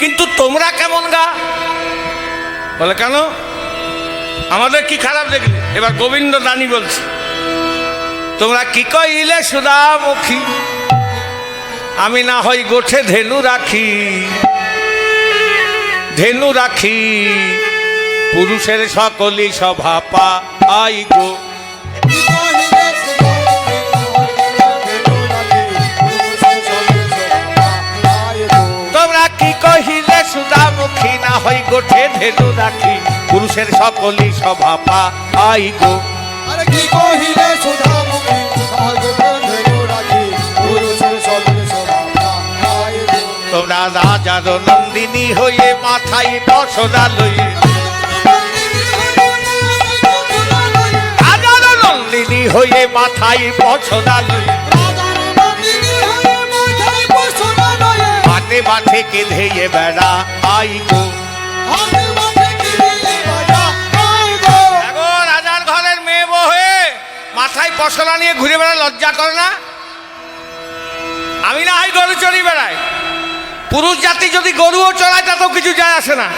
কিন্তু তোমরা কেমন গা? বলে, কেন? আমাদের কি খারাপ দেখলে? এবার গোবিন্দ দানি বলছে, তোমরা কি কইলে সুদামুখী আমি না হই গোঠে ধেনু রাখি। ধেনু রাখি। পুরুষের সকলই সভা পা আই গো। হই গোঠে ধেনু রাখি পুরুষের সকলই সভা পাই গো। আরে কি কহিলে সুধামুখী ধেনু রাখি পুরুষের সকলে সভা পায় গো। তোমরা রাজার নন্দিনী হয়ে মাথায় বসরা লইয়ে রাজার নন্দিনী হয়ে মাথায় বসরা লইয়ে মাঠে মাঠে কেঁধে বেড়া আই গো। আমি না হয় গরু চড়ি বেড়াই। পুরুষ জাতি যদি গরুও চড়ায়, তাতেও কিছু যায় আসে না।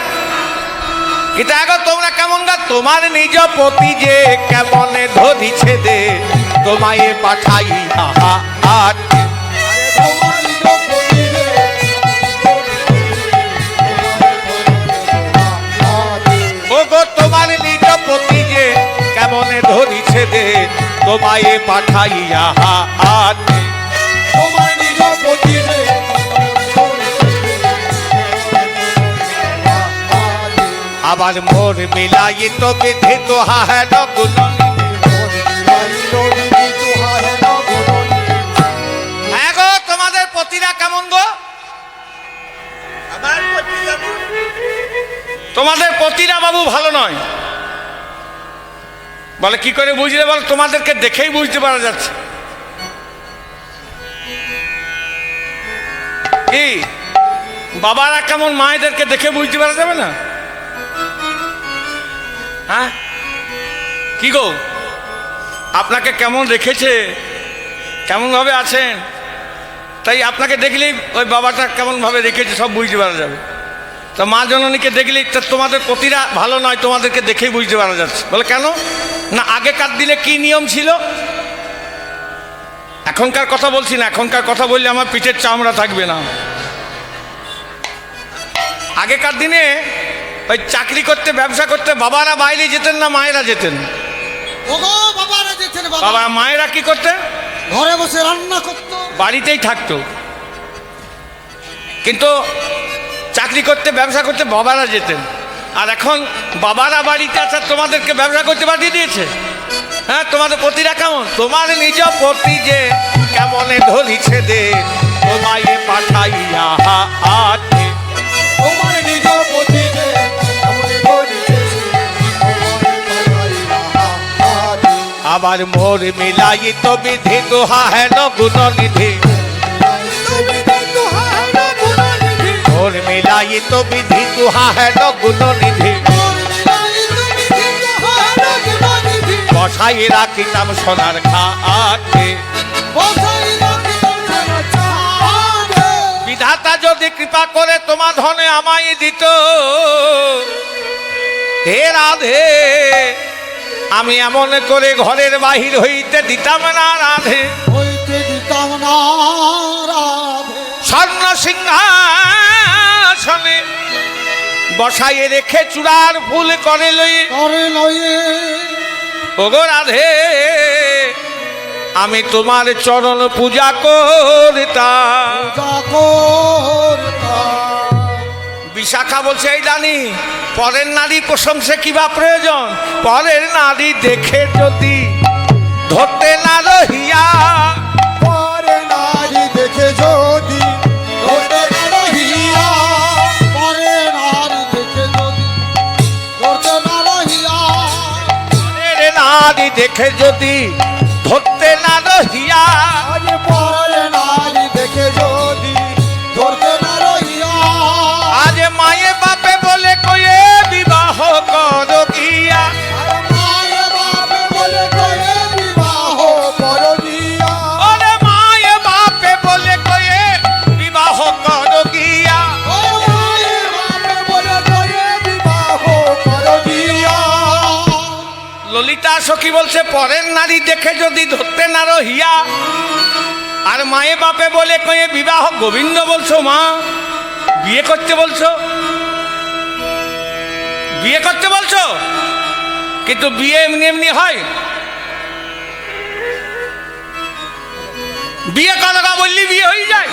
কিন্তু এখন তোমরা কেমন তোমার নিজ পতি যে কেমনে ধরিছে দে, তোমায় পাঠাই, আহা আর কেমনে ধরিছে দে তোমায় পাঠাই আহা আর আবার মোর মিলাই তো বেঁধে তো গুণনী হ্যাঁ গো তোমাদের পতিরা কেমন গো? তোমাদের পতিরা বাবু ভালো নয়। বলে, কি করে বুঝলে বল? তোমাদেরকে দেখেই বুঝতে পারা যাচ্ছে। কি? বাবারা কেমন মায়েদেরকে দেখে বুঝতে পারা যাবে না? হ্যাঁ? কি গো? আপনাকে কেমন রেখেছে কেমনভাবে আছেন? তাই আপনাকে দেখলেই ওই বাবাটা কেমনভাবে রেখেছে সব বুঝতে পারা যাবে। তো মা জননীকে দেখলেই তা তোমাদের প্রতিরা ভালো নয়, তোমাদেরকে দেখেই বুঝতে পারা যাচ্ছে। বলে, কেন? না আগেকার দিনে কি নিয়ম ছিল? এখনকার কথা বলছি না এখনকার কথা বললে আমার পিঠের চামড়া থাকবে না। আগেকার দিনে ওই চাকরি করতে ব্যবসা করতে বাবারা বাইরে যেতেন না মায়েরা যেতেন? বাবা মায়েরা কি করতেন? ঘরে বসে রান্না করতো। বাড়িতেই থাকতো। কিন্তু চাকরি করতে ব্যবসা করতে বাবারা যেতেন। আর এখন বাবারা বাড়িতে আছে, তোমাদেরকে ব্যবসা করতে পাঠিয়ে দিয়েছে। হ্যাঁ তোমাদের পতিরা কেমন? তোমার নিজ পতি যে কেমনে ধরিছে দে, তোমায় পাঠাইয়া নিজ পতি যে আবার মোর মিলাই তো বিধি দোহা হেন গুণ নিধি মোর মিলাই তো বিধি দোহা হেন গুণ নিধি বসাই রাখিতাম সোনার খাতে বিধাতা যদি কৃপা করে তোমার ধনে আমায় দিত হে রাধে আমি এমন করে ঘরের বাহির হইতে দিতাম না রাধে হইতে দিতাম না রাধে স্বর্ণ সিংহাসনে বসাইয়ে রেখে চূড়ার ফুল করে লই করে লয়ে। ওগো রাধে আমি তোমার চরণ পূজা করতাম। পূজা বিশাখা বলছে এই জানি পরের নারী প্রশংসে কিবা প্রয়োজন? পরের নারী দেখে যদি ধরতে না রহিয়া নারী দেখে যদি ধরতে না রহিয়া কি বলছে, পরের নারী দেখে যদি ধরতে নারো হিয়া আর মায়ে বাপে বলে কয়ে বিবাহ, গোবিন্দ বলছো মা, বিয়ে করতে বলছো? বিয়ে করতে বলছো? কিন্তু বিয়ে এমনি এমনি হয়? বিয়ে করা বললি বিয়ে হয়ে যায়।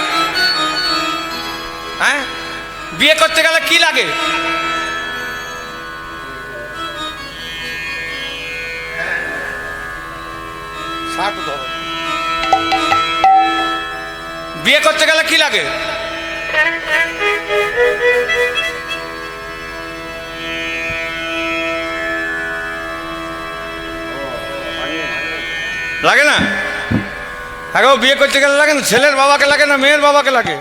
হ্যাঁ? বিয়ে করতে গেলে কি লাগে? ষাট ধরো। বিয়ে করতে গেলে কি লাগে? লাগে না? আগে বিয়ে করতে গেলে লাগে না? ছেলের বাবাকে লাগে না? মেয়ের বাবাকে লাগে?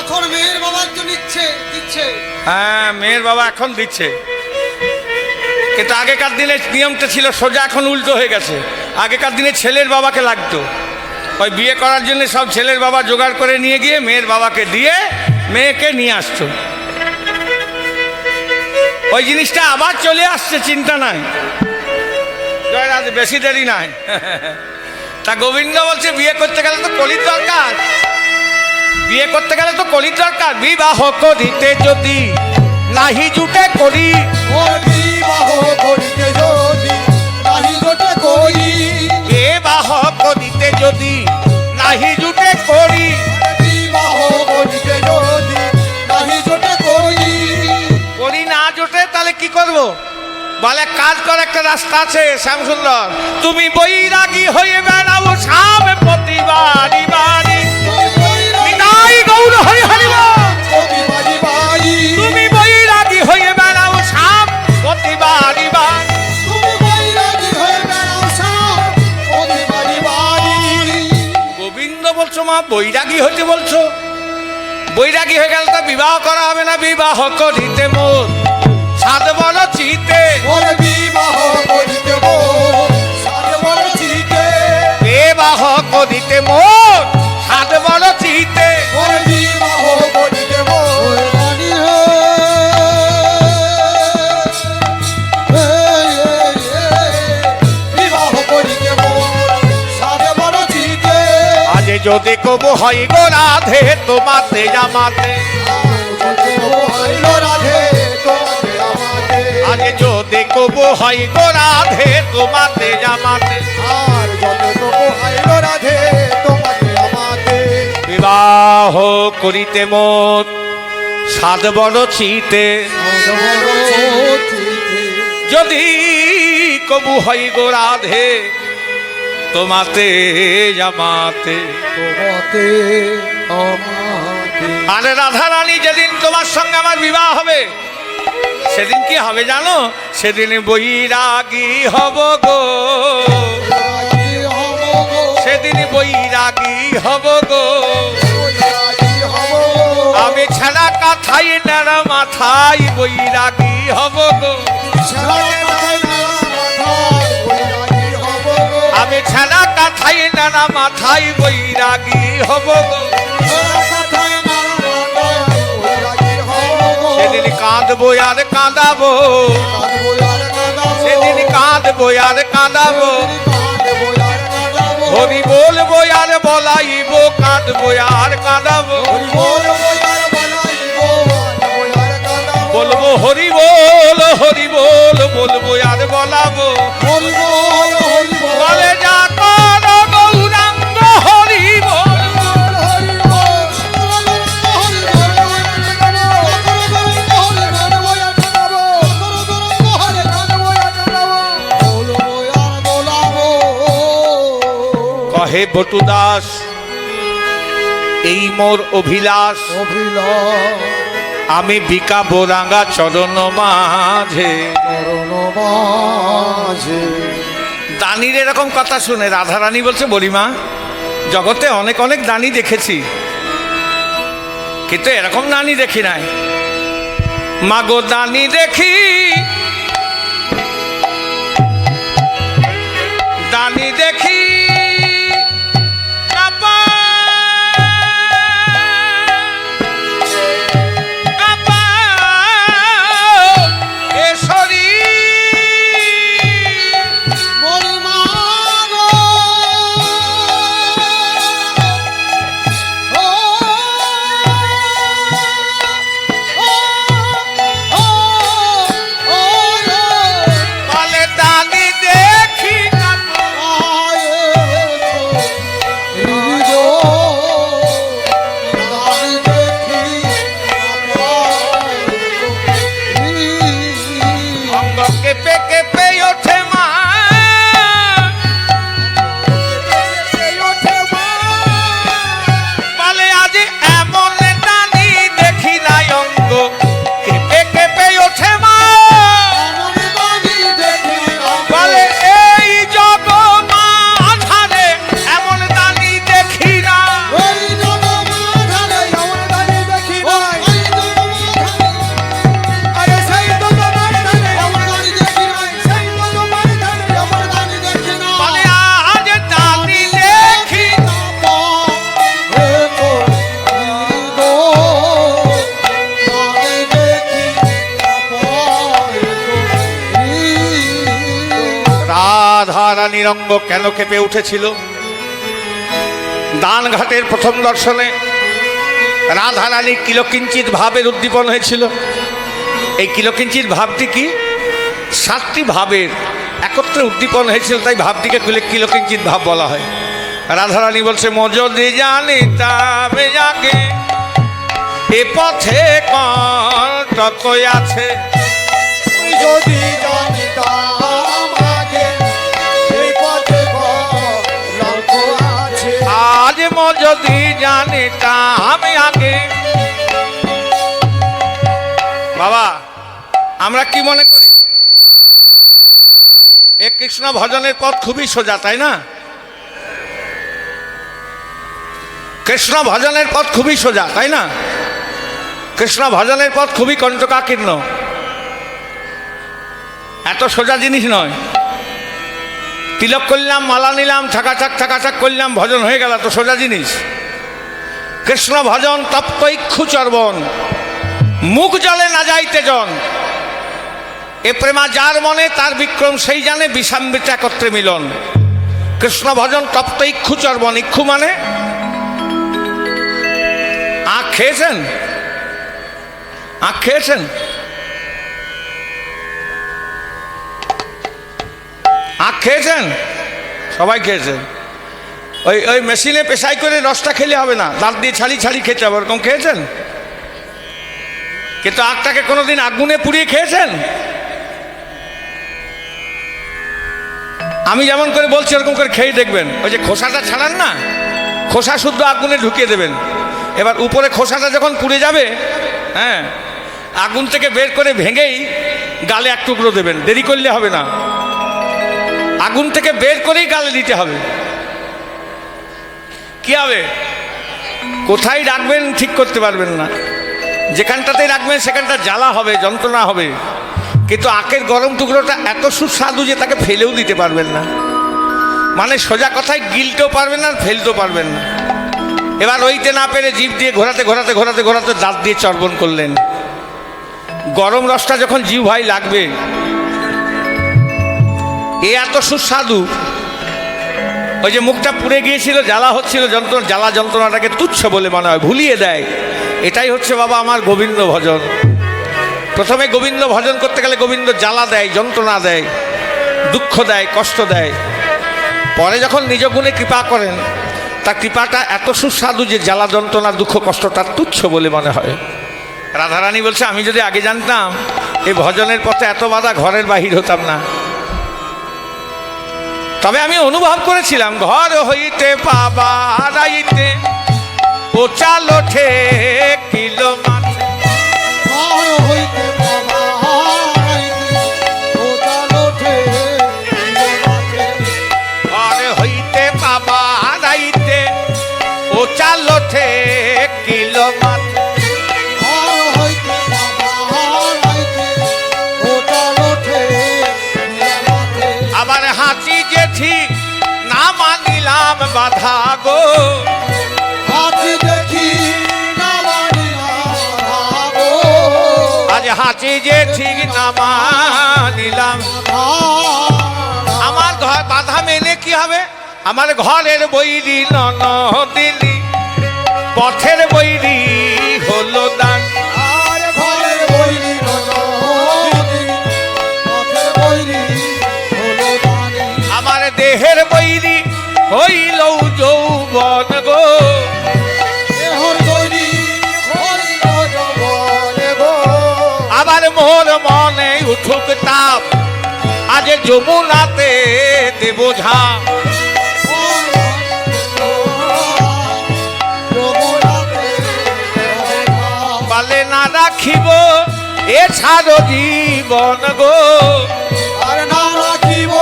এখন মেয়ের বাবার জন্য ইচ্ছে দিচ্ছে। হ্যাঁ মেয়ের বাবা এখন দিচ্ছে। কিন্তু আগেকার দিনে নিয়মটা ছিল সোজা এখন উল্টো হয়ে গেছে। আগেকার দিনে ছেলের বাবাকে লাগতো। ওই বিয়ে করার জন্য সব ছেলের বাবা জোগাড় করে নিয়ে গিয়ে মেয়ের বাবাকে দিয়ে মেয়েকে নিয়ে আসতো। ওই জিনিসটা আবার চলে আসছে, চিন্তা নাই। বেশি দেরি নাই। তা গোবিন্দ বলছে, বিয়ে করতে গেলে তো কলির দরকার। বিয়ে করতে গেলে তো কলির দরকার। বিবাহ করিতে যদি নাহি জুটে করি। বিবাহ করিতে যদি নাহি জোটে করি। বিবাহ করিতে যদি নাহি জুটে করি। বিবাহ করিতে যদি নাহি জোটে করি। করি না জোটে তাহলে কি করব? বলে কাজ কর একটা রাস্তা আছে শ্যামসুন্দর তুমি বৈরাগী হয়ে বেড়াও সাম প্রতিবারি বাড়ি গৌর হরি হরি বৈরাগী হতে বলছো? বৈরাগী হয়ে গেল তো বিবাহ করা হবে না বিবাহ করিতে মোর সাত বড় চিতে বিবাহ করিতে মোর সাত বড় চিতে। বিবাহ করিতে মোর যদি কবু হয় গো রাধে, তোমাতে আমাকে আজ যদি কবু হয় গো রাধে, তোমাতে জামাতে। আর যত হইল রাধে তোমাকে আমাকে বিবাহ করিতে মোর সাত বড় চিতে। যদি কবু হয় গো রাধে তোমাতে জামাতে। আমাকে আরে রাধা রানী যেদিন তোমার সঙ্গে আমার বিবাহ হবে সেদিন কি হবে জানো? সেদিন বৈরাগী হব গো। সেদিন বৈরাগী হব গো। রাজি হব গো। আমি ছাড়া কাথাই নেড়া মাথায় বৈরাগী হব গো। আমি ছাড়া কাথাই নেড়া মাথায় বৈরাগী হব সেদিন কাঁদবো আর কাঁদাবো। সেদিন কাঁদবো আর কাঁদাবো। হরি বলব আর বলাইব, কাঁদবো আর কাঁদাবো। বলব, হরি বল হরি বল, বলব আর বলাবো হরি বটু দাস এই মোর অভিলাষ। অভিলাষ। আমি চরণ মাঝে। চরণ মাঝে। দানির এরকম কথা শুনে রাধারানী বলছে বলিমা জগতে অনেক অনেক দানি দেখেছি। কিন্তু এরকম দানি দেখি নাই। মাগো দানি দেখি। দানি দেখি রানীর অঙ্গ কেন কেঁপে উঠেছিল? দানঘাটের প্রথম দর্শনে রাধা রানী কিলকিঞ্চিত ভাবের উদ্দীপন হয়েছিল। এই কিলকিঞ্চিত ভাবটি কি? সাতটি ভাবের একত্রে উদ্দীপন হয়েছিল, তাই ভাবটিকে কিলো কিলকিঞ্চিত ভাব বলা হয়। রাধারানী বলছে, মজদি জানি তবে আগে এ পথে কত আছে। যদি জানিতাম আজ মজদি জানি আমি আগে। বাবা, আমরা কি মনে করি? এ কৃষ্ণ ভজনের পথ খুবই সোজা, তাই না? কৃষ্ণ ভজনের পথ খুবই সোজা, তাই না? কৃষ্ণ ভজনের পথ খুবই কণ্টকাকীর্ণ এত সোজা জিনিস নয়। তিলক করলাম, মালা নিলাম, ঠাকাঠাক ঠাকাঠাক করলাম, ভজন হয়ে গেল তো সোজা জিনিস। কৃষ্ণ ভজন, তপ্ত ইক্ষু চর্বণ, মুখ জলে না যাইতে জন। এ প্রেমা যার মনে, তার বিক্রম সেই জানে, বিষাম্বিত একত্রে মিলন। কৃষ্ণ ভজন, তপ্ত ইক্ষু চর্বণ, ইক্ষু মানে? আখ খেয়েছেন? আখ খেয়েছেন? খেয়েছেন? সবাই খেয়েছেন ওই ওই মেশিনে পেশাই করে রসটা খেলে হবে না। দাঁত দিয়ে ছাড়ি ছাড়ি খেতে হবে, ওরকম খেয়েছেন? কিন্তু আখটাকে কোনোদিন আগুনে পুড়িয়ে খেয়েছেন? আমি যেমন করে বলছি, ওরকম করে খেয়ে দেখবেন। ওই যে খোসাটা ছাড়ান না, খোসা শুদ্ধ আগুনে ঢুকিয়ে দেবেন। এবার উপরে খোসাটা যখন পুড়ে যাবে হ্যাঁ আগুন থেকে বের করে ভেঙেই গালে এক টুকরো দেবেন। দেরি করলে হবে না। আগুন থেকে বের করেই গালে দিতে হবে। কি হবে? কোথায় রাখবেন ঠিক করতে পারবেন না। যেখানটাতেই রাখবেন, সেখানটা জ্বালা হবে, যন্ত্রণা হবে। কিন্তু আখের গরম টুকরোটা এত সুস্বাদু যে তাকে ফেলেও দিতে পারবেন না। মানে সোজা কথায় গিলতেও পারবেন না ফেলতেও পারবেন না। এবার ওইতে না পেরে জিভ দিয়ে ঘোরাতে ঘোরাতে ঘোরাতে ঘোরাতে দাঁত দিয়ে চর্বণ করলেন। গরম রসটা যখন জিভ ভাই লাগবে এ এত সুস্বাদু। ওই যে মুখটা পুড়ে গিয়েছিল, জ্বালা হচ্ছিল, যন্ত্রণা জ্বালা যন্ত্রণাটাকে তুচ্ছ বলে মনে হয়, ভুলিয়ে দেয়। এটাই হচ্ছে বাবা আমার গোবিন্দ ভজন। প্রথমে গোবিন্দ ভজন করতে গেলে গোবিন্দ জ্বালা দেয়, যন্ত্রণা দেয়, দুঃখ দেয়, কষ্ট দেয়। পরে যখন নিজ গুণে কৃপা করেন তার কৃপাটা এত সুস্বাদু যে জ্বালা, যন্ত্রণা, দুঃখ কষ্ট তার তুচ্ছ বলে মনে হয়। রাধারানী বলছে, আমি যদি আগে জানতাম এই ভজনের পথে এত বাধা ঘরের বাহির হতাম না। তবে আমি অনুভব করেছিলাম, ঘর হইতে বাবা হারাইতে ও চাল ওঠে কিলো মাছ ঘর হইতে বাধা গো। হাতি দেখি। আজ হাঁচি জেঠি না মানিলাম আমার ঘর বাধা মেনে কি হবে? আমার ঘরের বৈরি বৈরি নদী, পথের বৈরি হলো দানি। আমার দেহের বৈরি হইল মোর মনে উঠুক তাপ আজ যমুনাতে দেব যমুনা। পালে না রাখিব এ ছাড়ো জীবন গো আর না রাখিব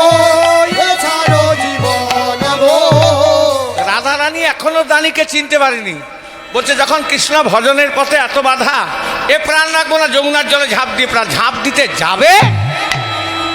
এছাড়ো জীবন গো। রাধারানী এখনও দানিকে চিনতে পারেনি বলছে, যখন কৃষ্ণ ভজনের পথে এত বাধা, এ প্রাণ রাখব না, যমুনার জলে ঝাঁপ দিয়ে প্রাণ ঝাঁপ দিতে যাবে?